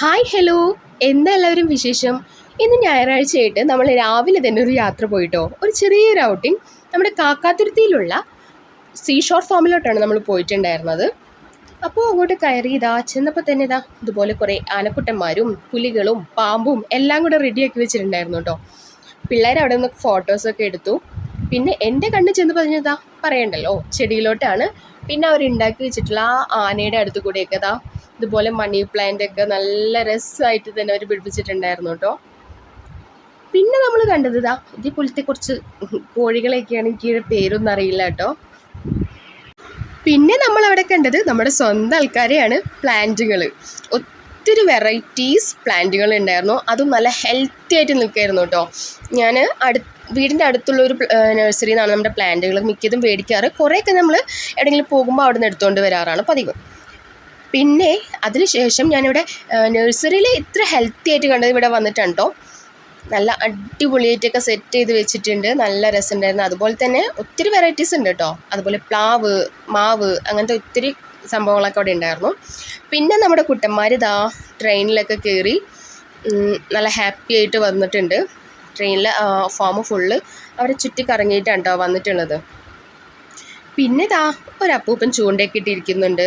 Hi hello എന്താ എല്ലാവരും വിശേഷം? ഇന്ന് ഞായറാഴ്ചയായിട്ട് നമ്മൾ രാവിലെ തന്നെ ഒരു യാത്ര പോയിട്ടോ? ഒരു ചെറിയൊരു ഔട്ടിങ് നമ്മുടെ കാക്കാതുരുത്തിയിലുള്ള സീഷോർ ഫാമിലോട്ടാണ് നമ്മൾ പോയിട്ടുണ്ടായിരുന്നത്. അപ്പോൾ അങ്ങോട്ട് കയറി ഇതാ ചെന്നപ്പോൾ തന്നെ ഇതാ ഇതുപോലെ കുറേ ആനക്കുട്ടന്മാരും പുലികളും പാമ്പും എല്ലാം കൂടെ റെഡിയാക്കി വെച്ചിട്ടുണ്ടായിരുന്നു കേട്ടോ. പിള്ളേർ അവിടെ നിന്ന് ഫോട്ടോസൊക്കെ എടുത്തു. പിന്നെ എന്റെ കണ്ണ് ചെന്ന് പറഞ്ഞതാ പറയണ്ടല്ലോ. ചെടിയിലോട്ടാണ്. പിന്നെ അവർ ഉണ്ടാക്കി വെച്ചിട്ടുള്ള ആ ആനയുടെ അടുത്ത് കൂടെയൊക്കെ ഇതാ ഇതുപോലെ മണി പ്ലാന്റ് ഒക്കെ നല്ല രസമായിട്ട് തന്നെ അവർ പിടിപ്പിച്ചിട്ടുണ്ടായിരുന്നു കേട്ടോ. പിന്നെ നമ്മൾ കണ്ടത് ഇതാ ഇതേപോലത്തെ കുറച്ച് കോഴികളെയൊക്കെയാണ് എനിക്ക് പേരൊന്നും അറിയില്ല കേട്ടോ. പിന്നെ നമ്മൾ അവിടെ കണ്ടത് നമ്മുടെ സ്വന്തം ആൾക്കാരെയാണ് പ്ലാന്റുകൾ ഒത്തിരി വെറൈറ്റീസ് പ്ലാന്റുകൾ ഉണ്ടായിരുന്നു. അതും നല്ല ഹെൽത്തി ആയിട്ട് നിൽക്കായിരുന്നു കേട്ടോ. ഞാൻ അടു വീടിന്റെ അടുത്തുള്ള ഒരു നഴ്സറിയിൽ നിന്നാണ് നമ്മുടെ പ്ലാന്റുകൾ മിക്കതും മേടിക്കാറ്. കുറേയൊക്കെ നമ്മൾ എവിടെയെങ്കിലും പോകുമ്പോൾ അവിടെ നിന്ന് എടുത്തുകൊണ്ട് വരാറാണ് പതിവ്. പിന്നെ അതിനുശേഷം ഞാനിവിടെ നഴ്സറിയിൽ ഇത്ര ഹെൽത്തി ആയിട്ട് കണ്ടത് ഇവിടെ വന്നിട്ടുണ്ടോ? നല്ല അടിപൊളിയായിട്ടൊക്കെ സെറ്റ് ചെയ്ത് വെച്ചിട്ടുണ്ട്. നല്ല രസമുണ്ടായിരുന്നു. അതുപോലെ തന്നെ ഒത്തിരി വെറൈറ്റീസ് ഉണ്ട് കേട്ടോ. അതുപോലെ പ്ലാവ് മാവ് അങ്ങനത്തെ ഒത്തിരി സംഭവങ്ങളൊക്കെ അവിടെ ഉണ്ടായിരുന്നു. പിന്നെ നമ്മുടെ കുട്ടന്മാർ ഇതാ ട്രെയിനിലൊക്കെ കയറി നല്ല ഹാപ്പി ആയിട്ട് വന്നിട്ടുണ്ട്. ട്രെയിനിൽ ഫോം ഫുള്ള് അവരെ ചുറ്റി കറങ്ങിയിട്ടാണ് കേട്ടോ വന്നിട്ടുള്ളത്. പിന്നെ ഇതാ ഒരു അപ്പൂപ്പൻ ചൂണ്ടയൊക്കെ ഇട്ടിരിക്കുന്നുണ്ട്.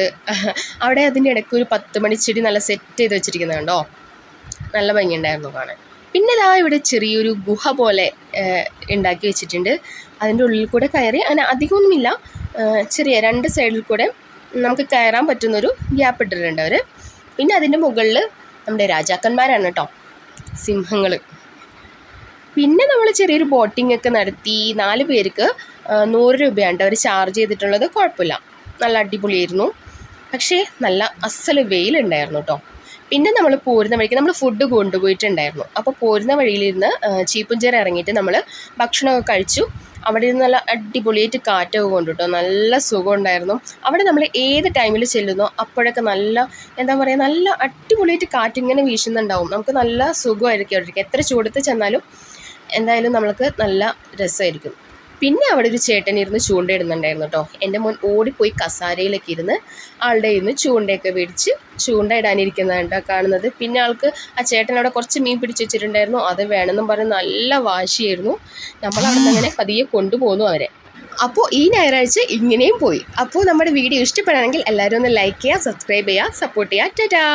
അവിടെ അതിന്റെ ഇടയ്ക്ക് ഒരു പത്ത് മണിച്ചെടി നല്ല സെറ്റ് ചെയ്ത് വെച്ചിരിക്കുന്നത് കണ്ടോ? നല്ല ഭംഗിയുണ്ടായിരുന്നു കാണാൻ. പിന്നെ ഇതാ ഇവിടെ ചെറിയൊരു ഗുഹ പോലെ ഉണ്ടാക്കി വെച്ചിട്ടുണ്ട്. അതിന്റെ ഉള്ളിൽ കൂടെ കയറി അങ്ങനെ അധികമൊന്നുമില്ല. ചെറിയ രണ്ട് സൈഡിൽ കൂടെ നമുക്ക് കയറാൻ പറ്റുന്നൊരു ഗ്യാപ്പ് ഇട്ടിട്ടുണ്ട് അവർ പിന്നെ അതിന്റെ മുകളിൽ നമ്മുടെ രാജാക്കന്മാരാണ് കേട്ടോ സിംഹങ്ങൾ പിന്നെ നമ്മൾ ചെറിയൊരു ബോട്ടിംഗ് ഒക്കെ നടത്തി നാല് പേർക്ക് നൂറ് രൂപയാണ് അവർ ചാർജ് ചെയ്തിട്ടുള്ളത് കുഴപ്പമില്ല. നല്ല അടിപൊളിയായിരുന്നു. പക്ഷേ നല്ല അസൽ വെയിലുണ്ടായിരുന്നു കേട്ടോ പിന്നെ നമ്മൾ പോരുന്ന വഴിക്ക് നമ്മൾ ഫുഡ് കൊണ്ടുപോയിട്ടുണ്ടായിരുന്നു. അപ്പോൾ പോരുന്ന വഴിയിലിരുന്ന് ചീപ്പുഞ്ചേര ഇറങ്ങിയിട്ട് നമ്മൾ ഭക്ഷണമൊക്കെ കഴിച്ചു. അവിടെ നിന്ന് നല്ല അടിപൊളിയായിട്ട് കാറ്റൊക്കെ കൊണ്ടു കേട്ടോ നല്ല സുഖം ഉണ്ടായിരുന്നു അവിടെ നമ്മൾ ഏത് ടൈമിൽ ചെല്ലുന്നോ അപ്പോഴൊക്കെ നല്ല എന്താ പറയുക നല്ല അടിപൊളിയായിട്ട് കാറ്റിങ്ങനെ വീശുന്നുണ്ടാവും. നമുക്ക് നല്ല സുഖമായിരിക്കും അവിടെ എത്ര ചൂടത്ത് ചെന്നാലും എന്തായാലും നമ്മൾക്ക് നല്ല രസമായിരിക്കും. പിന്നെ അവിടെ ഒരു ചേട്ടൻ ഇരുന്ന് ചൂണ്ടയിടുന്നുണ്ടായിരുന്നു കേട്ടോ. എന്റെ മോൻ ഓടിപ്പോയി കസാരയിലൊക്കെ ഇരുന്ന് ആളുടെ ഇരുന്ന് ചൂണ്ടയൊക്കെ മേടിച്ച് ചൂണ്ട ഇടാനിരിക്കുന്നതാണ് കേട്ടോ കാണുന്നത്. പിന്നെ ആൾക്ക് ആ ചേട്ടൻ അവിടെ കുറച്ച് മീൻ പിടിച്ച് വെച്ചിട്ടുണ്ടായിരുന്നു. അത് വേണമെന്നും പറഞ്ഞ് നല്ല വാശിയായിരുന്നു. നമ്മൾ അവിടെ നിന്ന് അങ്ങനെ പതിയെ കൊണ്ടുപോകുന്നു അവരെ. അപ്പോൾ ഈ ഞായറാഴ്ച ഇങ്ങനെയും പോയി. അപ്പോൾ നമ്മുടെ വീഡിയോ ഇഷ്ടപ്പെടുകയാണെങ്കിൽ എല്ലാവരും ഒന്ന് ലൈക്ക് ചെയ്യുക സബ്സ്ക്രൈബ് ചെയ്യുക സപ്പോർട്ട് ചെയ്യുക. ടാറ്റാ!